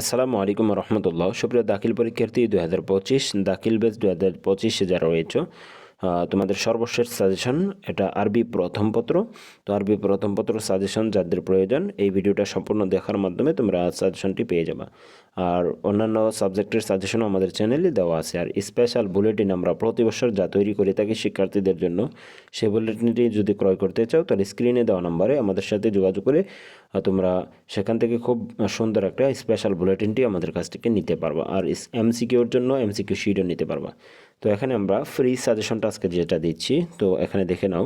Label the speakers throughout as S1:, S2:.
S1: আসসালামু আলাইকুম রহমতুল্লাহ। সুপ্রিয় দাখিল পরীক্ষার্থী, দুই হাজার পঁচিশ, দাখিল বেস দু হাজার পঁচিশে যারা রয়েছে তোমাদের সর্বশেষ সাজেশন, এটা আরবি প্রথম পত্র। তো আরবি প্রথম পত্র সাজেশন যাদের প্রয়োজন, এই ভিডিওটা সম্পূর্ণ দেখার মাধ্যমে তোমরা সাজেশনটি পেয়ে যাবে। আর অন্যান্য সাবজেক্টের সাজেশনও আমাদের চ্যানেলে দেওয়া আছে। আর স্পেশাল বুলেটিন আমরা প্রতি বছর যা তৈরি করে থাকি শিক্ষার্থীদের জন্য সেই বুলেটিনটি যদি ক্রয় করতে চাও, তাহলে স্ক্রিনে দেওয়া নম্বরে আমাদের সাথে যোগাযোগ করে তোমরা সেখান থেকে খুব সুন্দর একটা স্পেশাল বুলেটিনটি আমাদের কাছ থেকে নিতে পারবা। আর এমসিকিউর জন্য এমসিকিউ শিটও নিতে পারবা। তো এখানে আমরা ফ্রি সাজেশনটা আজকে যেটা দিচ্ছি, তো এখানে দেখে নাও।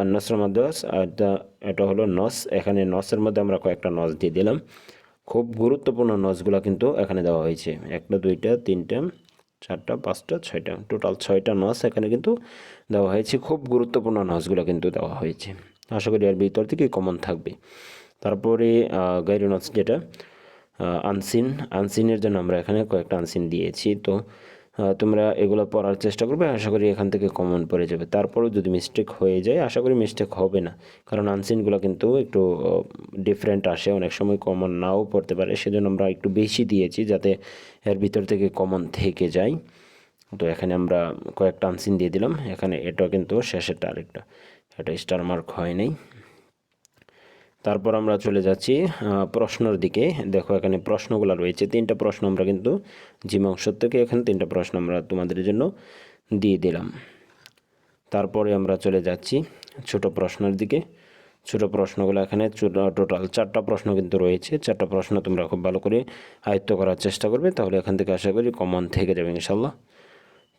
S1: আন্নাসর মাদ্রাস এটা এটা হলো নস। এখানে নসের মধ্যে আমরা কয়েকটা নস দিয়ে দিলাম। খুব গুরুত্বপূর্ণ নসগুলো কিন্তু এখানে দেওয়া হয়েছে। একটা, দুইটা, তিনটা, চারটা, পাঁচটা, ছয়টা। টোটাল ছয়টা নস এখানে কিন্তু দেওয়া হয়েছে। খুব গুরুত্বপূর্ণ নসগুলো কিন্তু দেওয়া হয়েছে। আশা করি এর ভিতর থেকে কমন থাকবে। তারপরে গাইড নস যেটা আনসিন। আনসিনের জন্য আমরা এখানে কয়েকটা আনসিন দিয়েছি। তো তোমরা এগুলো পড়ার চেষ্টা করবে। আশা করি এখান থেকে কমন পড়ে যাবে। তারপরেও যদি মিস্টেক হয়ে যায়, আশা করি মিস্টেক হবে না। কারণ আনসিনগুলো কিন্তু একটু ডিফারেন্ট আসে। অনেক সময় কমন নাও পড়তে পারে। সেজন্য আমরা একটু বেশি দিয়েছি যাতে এর ভিতর থেকে কমন থেকে যায়। তো এখানে আমরা কয়েকটা আনসিন দিয়ে দিলাম। এখানে এটা কিন্তু শেষেরটা আরেকটা। এটা স্টার মার্ক হয় নাই। তারপর আমরা চলে যাচ্ছি প্রশ্নর দিকে। দেখো, এখানে প্রশ্নগুলো রয়েছে। তিনটা প্রশ্ন আমরা কিন্তু জিমাংশ থেকে এখানে তিনটা প্রশ্ন আমরা তোমাদের জন্য দিয়ে দিলাম। তারপরে আমরা চলে যাচ্ছি ছোট প্রশ্নের দিকে। ছোট প্রশ্নগুলো এখানে টোটাল চারটা প্রশ্ন কিন্তু রয়েছে। চারটা প্রশ্ন তোমরা খুব ভালো করে আয়ত্ত করার চেষ্টা করবে, তাহলে এখান থেকে আশা করি কমন থেকে যাবে ইনশাল্লাহ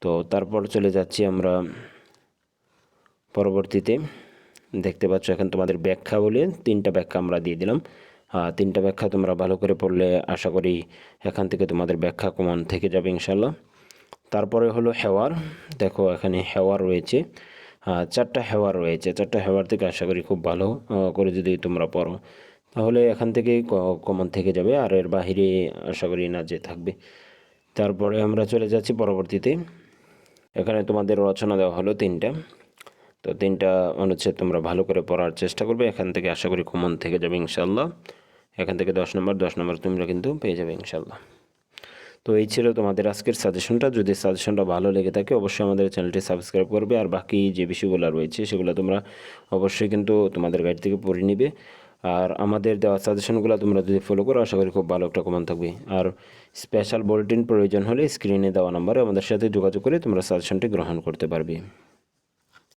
S1: তো তারপর চলে যাচ্ছি আমরা পরবর্তীতে। দেখতে পাচ্ছ, এখন তোমাদের ব্যাখ্যা বলে তিনটা ব্যাখ্যা আমরা দিয়ে দিলাম। তিনটা ব্যাখ্যা তোমরা ভালো করে পড়লে আশা করি এখান থেকে তোমাদের ব্যাখ্যা কমন থেকে যাবে ইনশাল্লাহ তারপরে হলো হেওয়ার। দেখো, এখানে হেওয়ার রয়েছে। চারটা হেওয়ার রয়েছে। চারটা হেওয়ার থেকে আশা করি খুব ভালো করে যদি তোমরা পড়ো, তাহলে এখান থেকে কমন থেকে যাবে। আর এর বাহিরে আশা করি না যে থাকবে। তারপরে আমরা চলে যাচ্ছি পরবর্তীতে। এখানে তোমাদের রচনা দেওয়া হলো তিনটা। তো তিনটা অনুচ্ছেদ তোমরা ভালো করে পড়ার চেষ্টা করবে। এখান থেকে আশা করি কমন থেকে যাবে ইনশাল্লাহ এখান থেকে দশ নম্বর দশ নম্বর তোমরা কিন্তু পেয়ে যাবে ইনশাল্লাহ তো এই ছিল তোমাদের আজকের সাজেশনটা। যদি সাজেশনটা ভালো লেগে থাকে, অবশ্যই আমাদের চ্যানেলটি সাবস্ক্রাইব করবে। আর বাকি যে বিষয়গুলো রয়েছে, সেগুলো তোমরা অবশ্যই কিন্তু তোমাদের গাইড থেকে পড়ে নিবে। আর আমাদের দেওয়া সাজেশনগুলো তোমরা যদি ফলো করো, আশা করি খুব ভালো একটা কমন থাকবে। আর স্পেশাল বুলেটিন প্রয়োজন হলে স্ক্রিনে দেওয়া নাম্বারে আমাদের সাথে যোগাযোগ করে তোমরা সাজেশনটি গ্রহণ করতে পারবে।